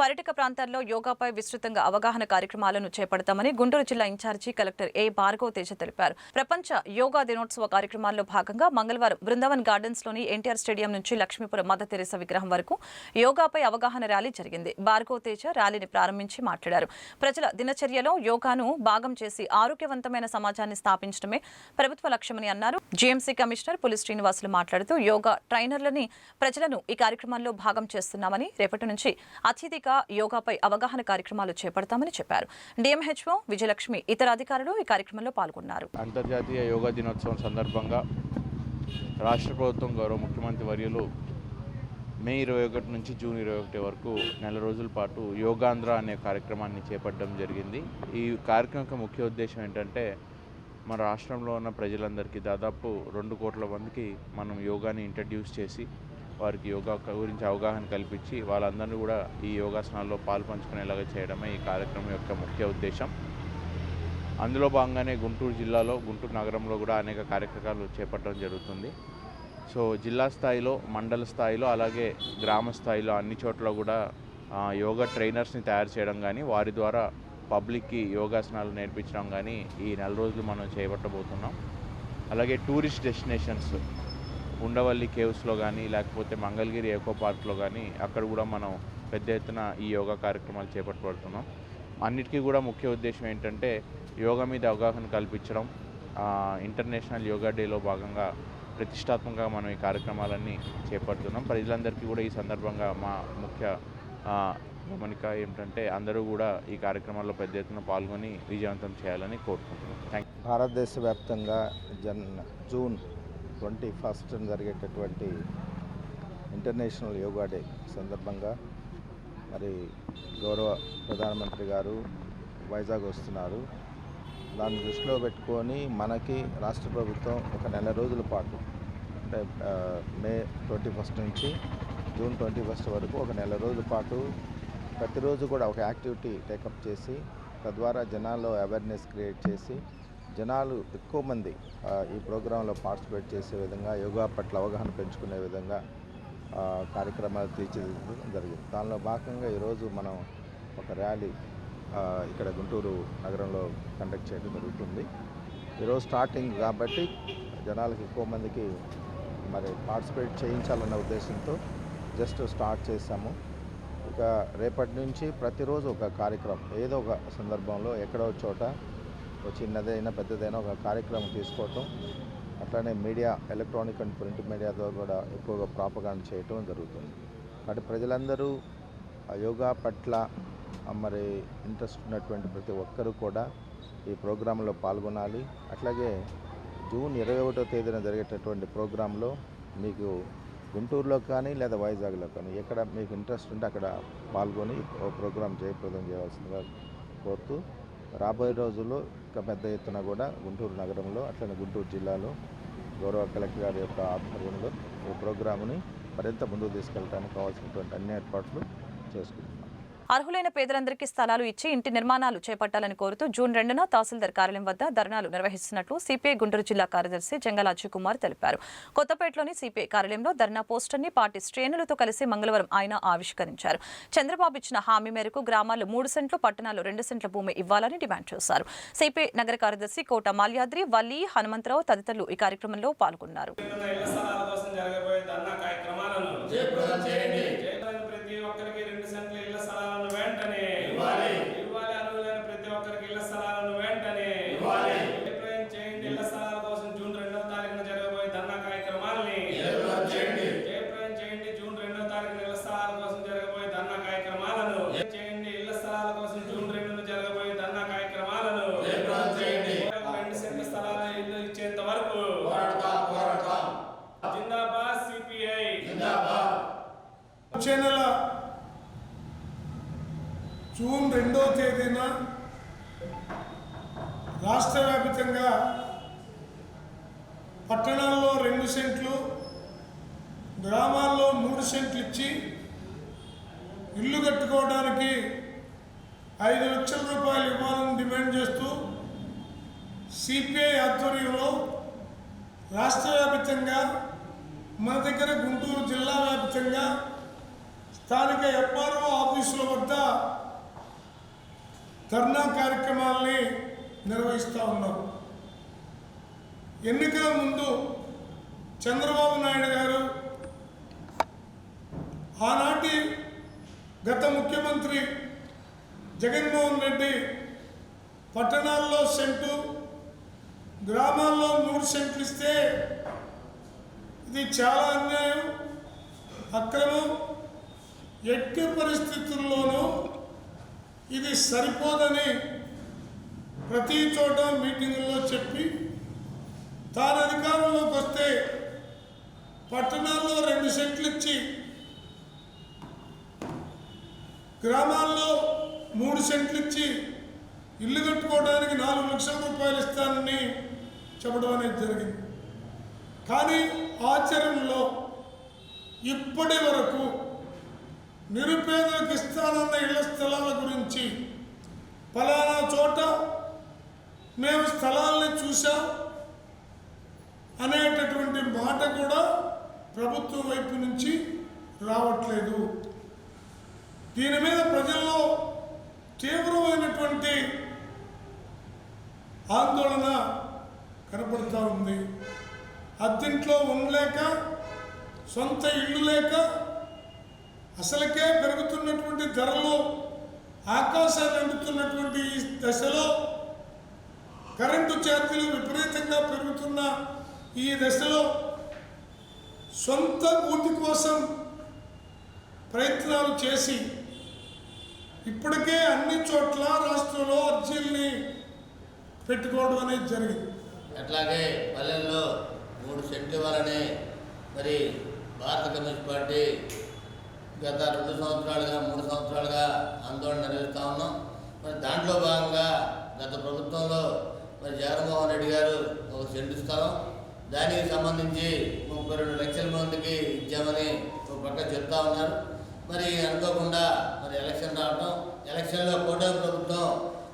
పర్యాటక ప్రాంతాల్లో యోగాపై విస్తృతంగా అవగాహన కార్యక్రమాలను చేపడతామని గుంటూరు జిల్లా incharge collector A Bhargav Teja తెలిపారు. ప్రపంచ యోగా దినోత్సవ కార్యక్రమాల్లో భాగంగా మంగళవారం బృందావన్ గార్డెన్స్లోని ఎన్టీఆర్ స్టేడియం నుంచి లక్ష్మీపురం మదర్ తెరేస విగ్రహం వరకు యోగాపై అవగాహన ర్యాలీ జరిగింది. భార్గవ్ తేజ ర్యాలీని ప్రారంభించి మాట్లాడారు. ప్రజల దినచర్యలో యోగాను భాగం చేసి ఆరోగ్యవంతమైన సమాజాన్ని స్థాపించడమే ప్రభుత్వ లక్ష్యమని అన్నారు. జీఎంసీ కమిషనర్ పులి శ్రీనివాసులు మాట్లాడుతూ యోగా ట్రైనర్లని ప్రజలను ఈ కార్యక్రమంలో భాగం చేస్తున్నామని రేపటి నుంచి అత్యధిక యోగాపై అవగాహన కార్యక్రమాలు చేపడతామని చెప్పారు. డిఎంహెచ్ఓ విజయలక్ష్మి ఇతర అధికారులు ఈ కార్యక్రమంలో పాల్గొన్నారు. అంతర్జాతీయ యోగా దినోత్సవం సందర్భంగా రాష్ట్ర ప్రభుత్వం గౌరవ ముఖ్యమంత్రి వర్యులు మే ఇరవై ఒకటి నుంచి జూన్ ఇరవై ఒకటి వరకు నెల రోజుల పాటు యోగాంధ్ర అనే కార్యక్రమాన్ని చేపట్టడం జరిగింది. ఈ కార్యక్రమం యొక్క ముఖ్య ఉద్దేశం ఏంటంటే మన రాష్ట్రంలో ఉన్న ప్రజలందరికీ దాదాపు రెండు కోట్ల మందికి మనం యోగాని ఇంట్రడ్యూస్ చేసి వారికి యోగా గురించి అవగాహన కల్పించి వాళ్ళందరినీ కూడా ఈ యోగాసనాల్లో పాల్పంచుకునేలాగా చేయడమే ఈ కార్యక్రమం యొక్క ముఖ్య ఉద్దేశం. అందులో భాగంగానే గుంటూరు జిల్లాలో గుంటూరు నగరంలో కూడా అనేక కార్యక్రమాలు చేపట్టడం జరుగుతుంది. సో జిల్లా స్థాయిలో మండల స్థాయిలో అలాగే గ్రామ స్థాయిలో అన్ని చోట్ల కూడా యోగా ట్రైనర్స్ని తయారు చేయడం కానీ వారి ద్వారా పబ్లిక్కి యోగాసనాలు నేర్పించడం కానీ ఈ నెల రోజులు మనం చేపట్టబోతున్నాం. అలాగే టూరిస్ట్ డెస్టినేషన్స్ ఉండవల్లి కేవ్స్లో కానీ లేకపోతే మంగళగిరి ఎకో పార్క్లో కానీ అక్కడ కూడా మనం పెద్ద ఎత్తున ఈ యోగా కార్యక్రమాలు చేపట్టబడుతున్నాం. అన్నిటికీ కూడా ముఖ్య ఉద్దేశం ఏంటంటే యోగా మీద అవగాహన కల్పించడం ఇంటర్నేషనల్ యోగా డేలో భాగంగా ప్రతిష్టాత్మకంగా మనం ఈ కార్యక్రమాలన్నీ చేపడుతున్నాం. ప్రజలందరికీ కూడా ఈ సందర్భంగా మా ముఖ్య గమనిక ఏమిటంటే అందరూ కూడా ఈ కార్యక్రమాల్లో పెద్ద ఎత్తున పాల్గొని విజయవంతం చేయాలని కోరుకుంటున్నాం. థ్యాంక్ భారతదేశ వ్యాప్తంగా జన్ జూన్ ట్వంటీ ఫస్ట్ జరిగేటటువంటి ఇంటర్నేషనల్ యోగా డే సందర్భంగా మరి గౌరవ ప్రధానమంత్రి గారు వైజాగ్ వస్తున్నారు. దాన్ని దృష్టిలో పెట్టుకొని మనకి రాష్ట్ర ప్రభుత్వం ఒక నెల రోజుల పాటు అంటే మే ట్వంటీ ఫస్ట్ నుంచి జూన్ ట్వంటీ ఫస్ట్ వరకు ఒక నెల రోజుల పాటు ప్రతిరోజు కూడా ఒక యాక్టివిటీ టేకప్ చేసి తద్వారా జనాల్లో అవేర్నెస్ క్రియేట్ చేసి జనాలు ఎక్కువ మంది ఈ ప్రోగ్రాంలో పార్టిసిపేట్ చేసే విధంగా యోగా పట్ల అవగాహన పెంచుకునే విధంగా కార్యక్రమాలు తీర్చిదిద్దడం జరిగింది. దానిలో భాగంగా ఈరోజు మనం ఒక ర్యాలీ ఇక్కడ గుంటూరు నగరంలో కండక్ట్ చేయడం జరుగుతుంది. ఈరోజు స్టార్టింగ్ కాబట్టి జనాలకు ఎక్కువ మందికి మరి పార్టిసిపేట్ చేయించాలన్న ఉద్దేశంతో జస్ట్ స్టార్ట్ చేశాము. ఇక రేపటి నుంచి ప్రతిరోజు ఒక కార్యక్రమం ఏదో ఒక సందర్భంలో ఎక్కడో చోట చిన్నదైనా పెద్దదైనా ఒక కార్యక్రమం తీసుకోవటం అట్లానే media electronic and print media ద్వారా కూడా ఎక్కువగా ప్రాపగాండ్ చేయటం జరుగుతుంది. కాబట్టి ప్రజలందరూ ఆ యోగా పట్ల మరి ఇంట్రెస్ట్ ఉన్నటువంటి ప్రతి ఒక్కరూ కూడా ఈ ప్రోగ్రాంలో పాల్గొనాలి. అట్లాగే జూన్ ఇరవై ఒకటో తేదీన జరిగేటటువంటి ప్రోగ్రాంలో మీకు గుంటూరులో కానీ లేదా వైజాగ్లో కానీ ఎక్కడ మీకు ఇంట్రెస్ట్ ఉంటే అక్కడ పాల్గొని ఓ ప్రోగ్రాం జయప్రదం చేయవలసిందిగా కోరుతూ రాబోయే రోజుల్లో ఇంకా పెద్ద ఎత్తున కూడా గుంటూరు నగరంలో అట్లనే గుంటూరు జిల్లాలో గౌరవ కలెక్టర్ గారి యొక్క ఆధ్వర్యంలో ఈ ప్రోగ్రాముని మరింత ముందుకు తీసుకెళ్ళడానికి కావాల్సినటువంటి అన్ని ఏర్పాట్లు చేసుకుంటున్నాం. అర్హులైన పేదలందరికీ స్థలాలు ఇచ్చి ఇంటి నిర్మాణాలు చేపట్టాలని కోరుతూ జూన్ రెండున తహసీల్దార్ కార్యాలయం వద్ద ధర్నాలు నిర్వహిస్తున్నట్లు సిపిఐ గుంటూరు జిల్లా కార్యదర్శి జంగల్ అజయ్ కుమార్ తెలిపారు. కొత్తపేటలోని సిపిఐ కార్యాలయంలో ధర్నా పోస్టర్ని పార్టీ శ్రేణులతో కలిసి మంగళవారం ఆయన ఆవిష్కరించారు. చంద్రబాబు ఇచ్చిన హామీ మేరకు గ్రామాల్లో మూడు సెంట్లు పట్టణాల్లో రెండు సెంట్ల భూమి ఇవ్వాలని డిమాండ్ చేశారు. సిపిఐ నగర కార్యదర్శి కోట మాల్యాద్రి వల్లి హనుమంతరావు తదితరులు ఈ కార్యక్రమంలో పాల్గొన్నారు. వ్యాప్తంగా పట్టణాల్లో రెండు సెంట్లు గ్రామాల్లో మూడు సెంట్లు ఇచ్చి ఇల్లు కట్టుకోవడానికి ఐదు లక్షల రూపాయలు ఇవ్వాలని డిమాండ్ చేస్తూ సిపిఐ ఆధ్వర్యంలో రాష్ట్ర వ్యాప్తంగా మన దగ్గర గుంటూరు జిల్లా వ్యాప్తంగా స్థానిక ఎఫ్ఆర్ఓ ఆఫీసుల వద్ద ధర్నా కార్యక్రమాల్ని నిర్వహిస్తూ ఉన్నాం. ఎన్నికల ముందు చంద్రబాబు నాయుడు గారు ఆనాటి గత ముఖ్యమంత్రి జగన్మోహన్ రెడ్డి పట్టణాల్లో సెంటు గ్రామాల్లో మూడు సెంట్లు ఇస్తే ఇది చాలా అన్యాయం అక్రమం. ఎట్టి పరిస్థితుల్లోనూ ఇది సరిపోదని ప్రతి చోట మీటింగుల్లో చెప్పి తాను అధికారంలోకి వస్తే పట్టణాల్లో రెండు సెంట్లు ఇచ్చి గ్రామాల్లో మూడు సెంట్లు ఇచ్చి ఇల్లు కట్టుకోవడానికి నాలుగు లక్షల రూపాయలు ఇస్తానని చెప్పడం అనేది జరిగింది. కానీ ఆచరణలో ఇప్పటి వరకు నిరుపేదలకు ఇస్తానన్న ఇళ్ళ స్థలాల గురించి ఫలానా చోట మేము స్థలాల్ని చూసాం అనేటటువంటి మాట కూడా ప్రభుత్వం వైపు నుంచి రావట్లేదు. దీని మీద ప్రజల్లో తీవ్రమైనటువంటి ఆందోళన కనపడుతూ ఉంది. అద్దెంట్లో ఉండలేక సొంత ఇల్లు లేక అసలుకే పెరుగుతున్నటువంటి ధరలు ఆకాశాన్ని అందుతున్నటువంటి ఈ దశలో కరెంటు ఛార్జీలు విపరీతంగా పెరుగుతున్న ఈ దశలో సొంత పూర్తి కోసం ప్రయత్నాలు చేసి ఇప్పటికే అన్ని చోట్ల రాష్ట్రంలో అర్జీల్ని పెట్టుకోవడం అనేది జరిగింది. అట్లాగే పల్లెల్లో మూడు సెంట్లు వలనే మరి భారత కమ్యూనిస్ట్ పార్టీ గత రెండు సంవత్సరాలుగా మూడు సంవత్సరాలుగా ఆందోళన నిర్వహిస్తూ ఉన్నాం. మరి దాంట్లో భాగంగా గత ప్రభుత్వంలో మరి జగన్మోహన్ రెడ్డి గారు ఒక సెంటు స్థలం దానికి సంబంధించి ముప్పై రెండు లక్షల మందికి ఇచ్చామని ఒక పక్క చెప్తా ఉన్నారు. మరి అనుకోకుండా మరి ఎలక్షన్ రావటం ఎలక్షన్లో కోట ప్రభుత్వం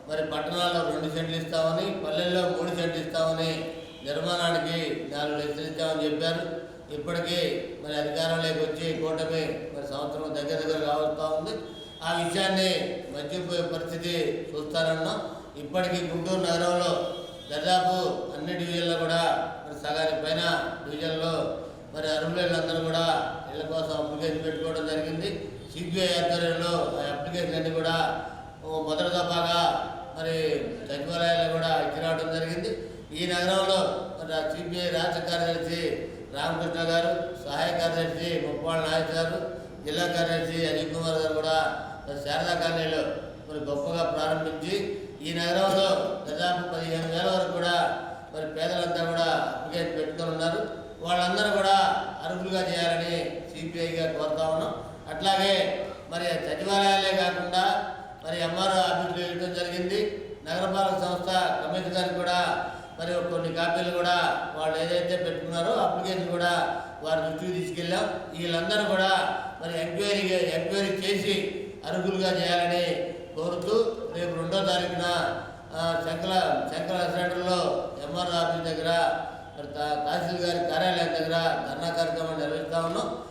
మరి పట్టణాల్లో రెండు సెంట్లు ఇస్తామని పల్లెల్లో మూడు సెంట్లు ఇస్తామని నిర్మాణానికి నాలుగు లక్షలు ఇస్తామని చెప్పారు. ఇప్పటికీ మరి అధికారంలోకి వచ్చి కూటమి మరి సంవత్సరం దగ్గర దగ్గర కావస్తూ ఉంది. ఆ విషయాన్ని మర్చిపోయే పరిస్థితి చూస్తారన్నాం. ఇప్పటికీ గుంటూరు నగరంలో దాదాపు అన్ని డివిజన్లు కూడా సగానికి పైన డివిజన్లో మరి అర్హులందరూ కూడా ఇళ్ళ కోసం అప్లికేషన్ పెట్టుకోవడం జరిగింది. సిబిఐ ఆధ్వర్యంలో ఆ అప్లికేషన్ అన్ని కూడా మొదటి దఫాగా మరి సచివాలయాల్లో కూడా ఇచ్చిరావడం జరిగింది. ఈ నగరంలో మరి సిపిఐ రాష్ట్ర కార్యదర్శి రామకృష్ణ గారు సహాయ కార్యదర్శి ముప్పాళ్ళ నాయక్ గారు జిల్లా కార్యదర్శి అజిత్ కుమార్ గారు కూడా మరి శారదా కాలనీలో మరి గొప్పగా ప్రారంభించి ఈ నగరంలో దాదాపు పదిహేను వేల వరకు కూడా మరి పేదలంతా కూడా అప్లికేషన్ పెట్టుకొని ఉన్నారు. వాళ్ళందరూ కూడా అర్హులుగా చేయాలని సిపిఐగా కోరుతా ఉన్నాం. అట్లాగే మరి సచివాలయాలే కాకుండా మరి ఎంఆర్ఓ ఆఫీసులు ఇవ్వడం జరిగింది. నగరపాలక సంస్థ కమిటీ గారికి కూడా మరి కొన్ని కాపీలు కూడా వాళ్ళు ఏదైతే పెట్టుకున్నారో అప్లికేషన్ కూడా వారి దృష్టికి తీసుకెళ్ళాం. వీళ్ళందరూ కూడా మరి ఎంక్వైరీ ఎంక్వైరీ చేసి అర్హులుగా చేయాలని కోరుతూ రేపు రెండో తారీఖున ఆ, శంకర శంకర సెంటర్లో ఎంఆర్ ఆఫీస్ దగ్గర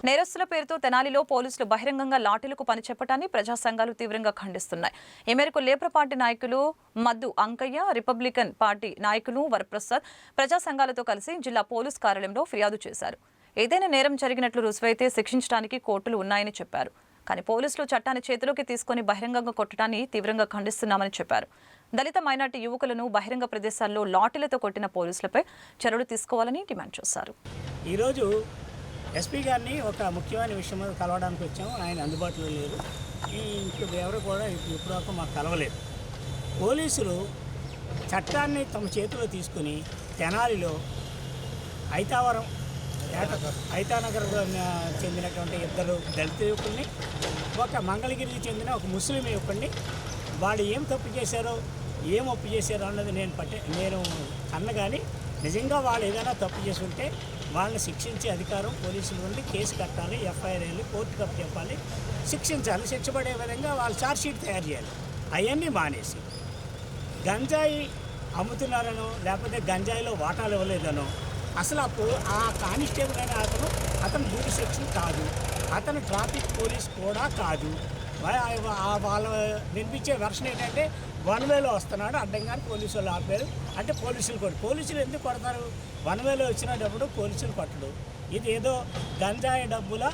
నేరస్తుల పేరుతో తెనాలిలో పోలీసులు బహిరంగంగా లాఠీలకు పని చెప్పటాన్ని ప్రజా సంఘాలు తీవ్రంగా ఖండిస్తున్నాయి. ఈ మేరకు లేబర్ పార్టీ నాయకులు మద్దు అంకయ్య రిపబ్లికన్ పార్టీ నాయకులు వరప్రసాద్ ప్రజా సంఘాలతో కలిసి జిల్లా పోలీస్ కార్యాలయంలో ఫిర్యాదు చేశారు. ఏదైనా నేరం జరిగినట్లు రుజువైతే శిక్షించడానికి కోర్టులు ఉన్నాయని చెప్పారు. కానీ పోలీసులు చట్టాన్ని చేతిలోకి తీసుకొని బహిరంగంగా కొట్టడాన్ని తీవ్రంగా ఖండిస్తున్నామని చెప్పారు. దళిత మైనార్టీ యువకులను బహిరంగ ప్రదేశాల్లో లాఠీలతో కొట్టిన పోలీసులపై చర్యలు తీసుకోవాలని డిమాండ్ చేశారు. ఈరోజు ఎస్పీ గారిని ఒక ముఖ్యమైన విషయం మీద కలవడానికి వచ్చాము. ఆయన అందుబాటులో లేరు. ఈ ఇప్పుడు ఎవరు కూడా ఇప్పుడు వరకు మాకు కలవలేదు. పోలీసులు చట్టాన్ని తమ చేతిలో తీసుకుని తెనాలిలో ఐతావరం ఐతానగర్ చెందినటువంటి ఇద్దరు దళిత యువకుల్ని ఒక మంగళగిరికి చెందిన ఒక ముస్లిం యువకుడిని వాడు ఏం తప్పు చేశారో ఏం ఒప్పు చేశారు అన్నది నేను పట్టే నేను అన్న కానీ నిజంగా వాళ్ళు ఏదైనా తప్పు చేసి ఉంటే వాళ్ళని శిక్షించే అధికారం పోలీసులు ఉండి కేసు కట్టాలి ఎఫ్ఐఆర్ వేయాలి కోర్టు కప్పు చెప్పాలి శిక్షించాలి శిక్షపడే విధంగా వాళ్ళు ఛార్జ్షీట్ తయారు చేయాలి. అవన్నీ మానేసి గంజాయి అమ్ముతున్నారనో లేకపోతే గంజాయిలో వాటాలు ఇవ్వలేదనో అసలు అప్పుడు ఆ కానిస్టేబుల్ అయిన అతను అతను డ్యూటీ సెక్షన్ కాదు అతను ట్రాఫిక్ పోలీస్ కూడా కాదు. వాళ్ళ వినిపించే వెర్షన్ ఏంటంటే వన్ వేలో వస్తున్నాడు అడ్డంగానే పోలీసు వాళ్ళు ఆపారు. అంటే పోలీసులు కొట్టు పోలీసులు ఎందుకు కొడతారు? వన్ వేలో వచ్చినప్పుడు పోలీసులు కొట్టడు. ఇది ఏదో గంజాయి డబ్బుల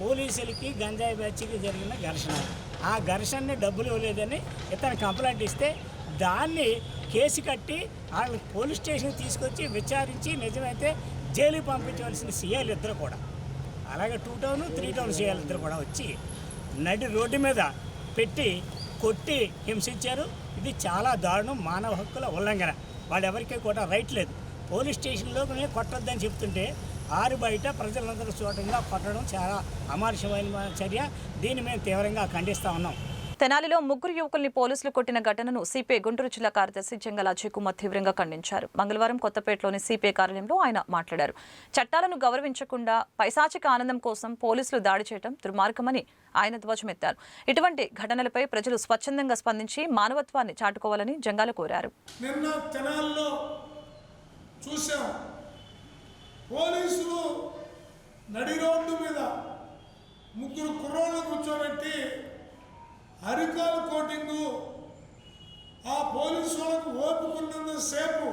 పోలీసులకి గంజాయి బ్యాచ్కి జరిగిన ఘర్షణ. ఆ ఘర్షణని డబ్బులు ఇవ్వలేదని ఇతను కంప్లైంట్ ఇస్తే దాన్ని కేసు కట్టి వాళ్ళని పోలీస్ స్టేషన్ తీసుకొచ్చి విచారించి నిజమైతే జైలుకి పంపించవలసిన సీఎల్ ఇద్దరు కూడా. అలాగే two town three town CL ఇద్దరు కూడా వచ్చి నడి రోడ్డు మీద పెట్టి కొట్టి హింసించారు. ఇది చాలా దారుణం మానవ హక్కుల ఉల్లంఘన. వాళ్ళెవరికీ కూడా రైట్ లేదు. పోలీస్ స్టేషన్లోనే కొట్టొద్దని చెప్తుంటే ఆరు బయట ప్రజలందరూ చూడటంగా కొట్టడం చాలా అమానుషమైన చర్య. దీన్ని మేము తీవ్రంగా ఖండిస్తూ ఉన్నాం. తెనాలిలో ముగ్గురు యువకుల్ని పోలీసులు కొట్టిన ఘటనను సిపిఐ గుంటూరు జిల్లా కార్యదర్శి చెంగల అజయ్ కుమార్ తీవ్రంగా ఖండించారు. మంగళవారం కొత్తపేటలోని సిపిఐ కార్యాలయంలో ఆయన మాట్లాడారు. చట్టాలను గౌరవించకుండా పైశాచిక ఆనందం కోసం పోలీసులు దాడి చేయడం దుర్మార్గమని ఆయన ధ్వజమెత్తారు. ఇటువంటి ఘటనలపై ప్రజలు స్వచ్ఛందంగా స్పందించి మానవత్వాన్ని చాటుకోవాలని జంగాల కోరారు. నిన్న పోలీసులు నడి రోడ్డు మీద ముగ్గురు కుర్రోళ్ళు కూర్చోబెట్టి అరికాలు కోటింగు. ఆ పోలీసు వాళ్ళకు ఓపుకున్నంత సేపు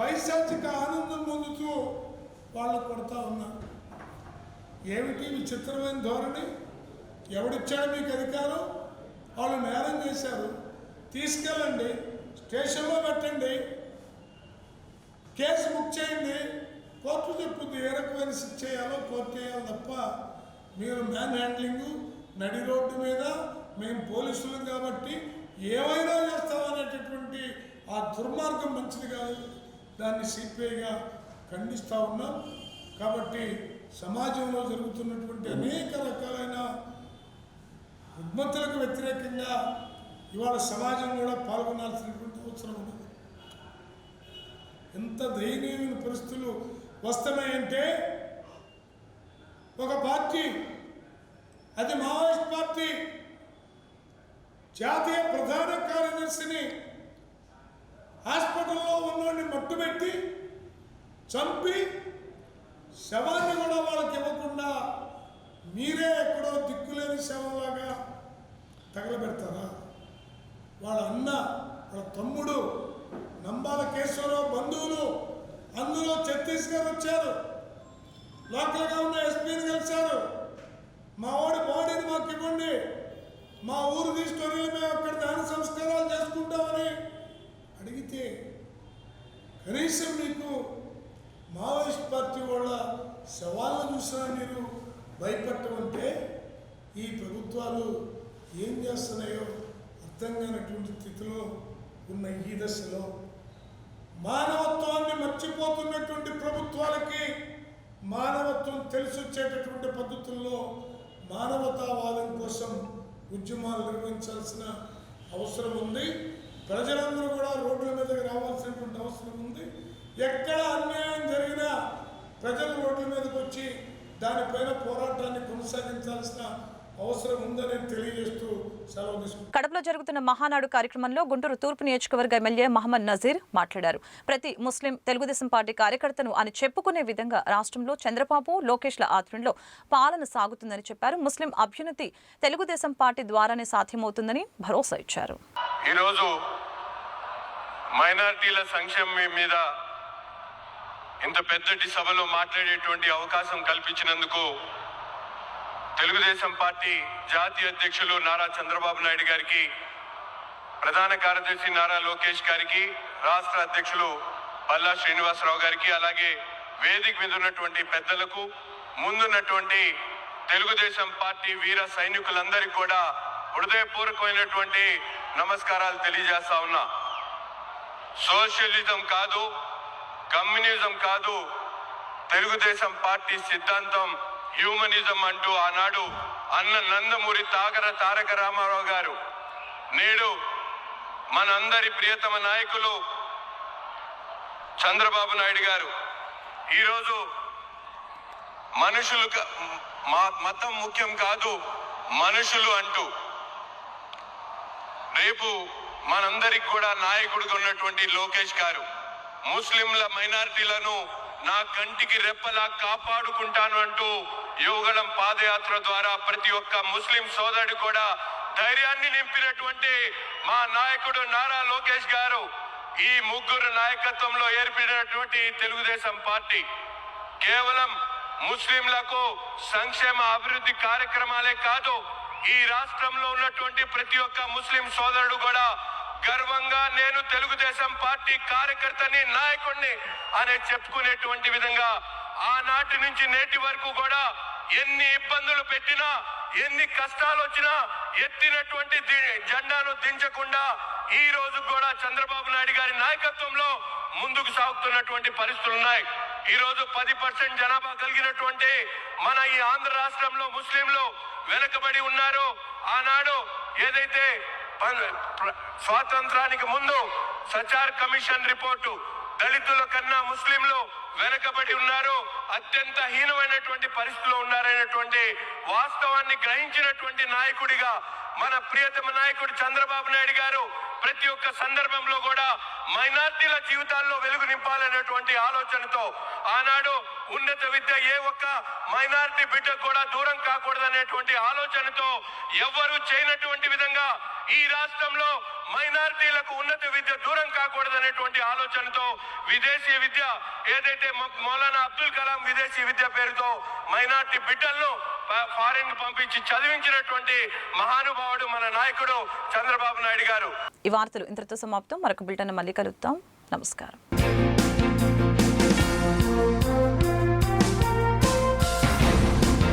పైశాచిక ఆనందం పొందుతూ వాళ్ళు కొడతా ఉన్నారు. ఏమిటి విచిత్రమైన ధోరణి? ఎవడిచ్చాడు మీకు అధికారం? వాళ్ళు నేరం చేశారు. తీసుకెళ్ళండి స్టేషన్లో పెట్టండి. కేసు బుక్ చేయండి. కోర్టు చెప్పుద్ది ఏ రకమైన శిక్ష చేయాలో కోర్టు చేయాలి తప్ప మీరు మ్యాన్ హ్యాండ్లింగ్ నడి రోడ్డు మీద మేము పోలీసులు కాబట్టి ఏమైనా చేస్తామనేటటువంటి ఆ దుర్మార్గం మంచిది కాదు. దాన్ని సిపిఐగా ఖండిస్తూ ఉన్నాం. కాబట్టి సమాజంలో జరుగుతున్నటువంటి అనేక రకాలైన రుగ్మతులకు వ్యతిరేకంగా ఇవాళ సమాజం కూడా పాల్గొనాల్సినటువంటి అవసరం ఉంది ఎంత దయనీయమైన పరిస్థితులు వస్తున్నాయంటే ఒక పార్టీ అది మావోయిస్ట్ పార్టీ జాతీయ ప్రధాన కార్యదర్శిని హాస్పిటల్లో ఉన్నోడిని మట్టుబెట్టి చంపి శవాన్ని కూడా వాళ్ళకి ఇవ్వకుండా మీరే ఎక్కడో దిక్కులేని శవంలాగా తగలబెడతారా? వాళ్ళ అన్న వాళ్ళ తమ్ముడు నంబాల కేశవరావు బంధువులు అందులో ఛత్తీస్గఢ్ వచ్చారు. లోకల్గా ఉన్న ఎస్పీని కలిశారు. మా వాడి బాడీని మాకు ఇవ్వండి. మా ఊరు తీసుకొని మేము అక్కడ దాన సంస్కారాలు చేసుకుంటామని అడిగితే కనీసం మీకు మావోయిస్ట్ పార్టీ వాళ్ళ సవాళ్ళు చూసినా మీరు భయపడటమంటే ఈ ప్రభుత్వాలు ఏం చేస్తున్నాయో అర్థం కానటువంటి స్థితిలో ఉన్న ఈ దశలో మానవత్వాన్ని మర్చిపోతున్నటువంటి ప్రభుత్వాలకి మానవత్వం తెలిసొచ్చేటటువంటి పద్ధతుల్లో మానవతావాదం కోసం ఉద్యమాలు నిర్వహించాల్సిన అవసరం ఉంది. ప్రజలందరూ కూడా రోడ్ల మీదకి రావాల్సినటువంటి అవసరం ఉంది. ఎక్కడ అన్యాయం జరిగినా ప్రజలు రోడ్ల మీదకి వచ్చి దానిపైన పోరాటాన్ని కొనసాగించాల్సిన అవసరం ఉందని తెలియజేస్తూ కడపలో జరుగుతున్న మహానాడు కార్యక్రమంలో గుంటూరు తూర్పు నియోజకవర్గ ఎమ్మెల్యే మహమ్మద్ నజీర్ మాట్లాడారు. ప్రతి ముస్లిం తెలుగుదేశం పార్టీ కార్యకర్తను అని చెప్పుకునే విధంగా రాష్ట్రంలో చంద్రబాబు లోకేష్ల ఆధ్వర్యంలో పాలన సాగుతుందని చెప్పారు. ముస్లిం అభ్యున్నతి తెలుగుదేశం పార్టీ ద్వారానే సాధ్యమవుతుందని భరోసా ఇచ్చారు. ఈరోజు మైనారిటీల సంక్షేమం మీద ఇంత పెద్దటి సభలో మాట్లాడేటువంటి అవకాశం కల్పించినందుకు తెలుగుదేశం పార్టీ జాతీయ అధ్యక్షులు నారా చంద్రబాబు నాయుడు గారికి ప్రధాన కార్యదర్శి నారా లోకేష్ గారికి రాష్ట్ర అధ్యక్షులు పల్లా శ్రీనివాసరావు గారికి అలాగే వేదిక మీద ఉన్నటువంటి పెద్దలకు ముందున్నటువంటి తెలుగుదేశం పార్టీ వీర సైనికులందరికీ కూడా హృదయపూర్వకమైనటువంటి నమస్కారాలు తెలియజేస్తా ఉన్నా. సోషలిజం కాదు కమ్యూనిజం కాదు తెలుగుదేశం పార్టీ సిద్ధాంతం హ్యూమనిజం అంటూ ఆనాడు అన్న నందమూరి తాగర తారక రామారావు గారు. నేడు మనందరి ప్రియతమ నాయకులు చంద్రబాబు నాయుడు గారు. ఈరోజు మనుషులు మా మతం ముఖ్యం కాదు మనుషులు అంటూ. రేపు మనందరికి కూడా నాయకుడిగా ఉన్నటువంటి లోకేష్ గారు ముస్లింల మైనారిటీలను నా కంటికి రెప్పలా కాపాడుకుంటాను అంటూ యువగళం పాదయాత్ర ద్వారా ప్రతి ఒక్క ముస్లిం సోదరుడు కూడా ధైర్యాన్ని నింపినటువంటి మా నాయకుడు నారా లోకేష్ గారు ఈ ముగ్గురు నాయకత్వంలో ఏర్పడినటువంటి తెలుగుదేశం పార్టీ. కేవలం ముస్లింలకు సంక్షేమ అభివృద్ధి కార్యక్రమాలే కాదు ఈ రాష్ట్రంలో ఉన్నటువంటి ప్రతి ఒక్క ముస్లిం సోదరుడు కూడా గర్వంగా నేను తెలుగుదేశం పార్టీ కార్యకర్తని నాయకుడిని అనే చెప్పుకునేటువంటి విధంగా ఆనాటి నుంచి నేటి వరకు కూడా ఎన్ని ఇబ్బందులు పెట్టినా ఎన్ని కష్టాలు వచ్చినా ఎత్తినటువంటి జెండాను దించకుండా ఈ రోజు కూడా చంద్రబాబు నాయుడు గారి నాయకత్వంలో ముందుకు సాగుతున్నటువంటి పరిస్థితులు ఉన్నాయి. ఈ రోజు పది పర్సెంట్ జనాభా కలిగినటువంటి మన ఈ ఆంధ్ర రాష్ట్రంలో ముస్లింలు వెనుకబడి ఉన్నారు. ఆనాడు ఏదైతే స్వాతంత్రానికి ముందు సచార్ కమిషన్ రిపోర్టు దళితుల కన్నా ముస్లింలు వెనకబడి ఉన్నారు. అత్యంత హీనమైనటువంటి పరిస్థితిలో ఉన్నారనేటువంటి వాస్తవాన్ని గ్రహించినటువంటి నాయకుడిగా మన ప్రియతమ నాయకుడు చంద్రబాబు నాయుడు గారు ప్రతి ఒక్క సందర్భంలో కూడా మైనార్టీల జీవితాల్లో వెలుగు నింపాలనేటువంటి ఆలోచనతో ఆనాడు ఉన్నత విద్య ఏ ఒక్క మైనార్టీ బిడ్డకు కూడా దూరం కాకూడదనేటువంటి ఆలోచనతో ఎవ్వరూ చేయనటువంటి విధంగా ఈ రాష్ట్రంలో మైనార్టీలకు ఉన్నత విద్య దూరం కాకూడదనేటువంటి ఆలోచనతో విదేశీ విద్య ఏదైతే మౌలానా అబ్దుల్ కలాం విదేశీ విద్య పేరుతో మైనార్టీ బిడ్డలను ఫారెన్ పంపించి చదివించినటువంటి మహానుభావుడు మన నాయకుడు చంద్రబాబు నాయుడు గారు. ఈ వార్తలు ఇంతటితో సమాప్తం. మరొక బిల్టన్ మళ్ళీ కలుద్దాం. నమస్కారం.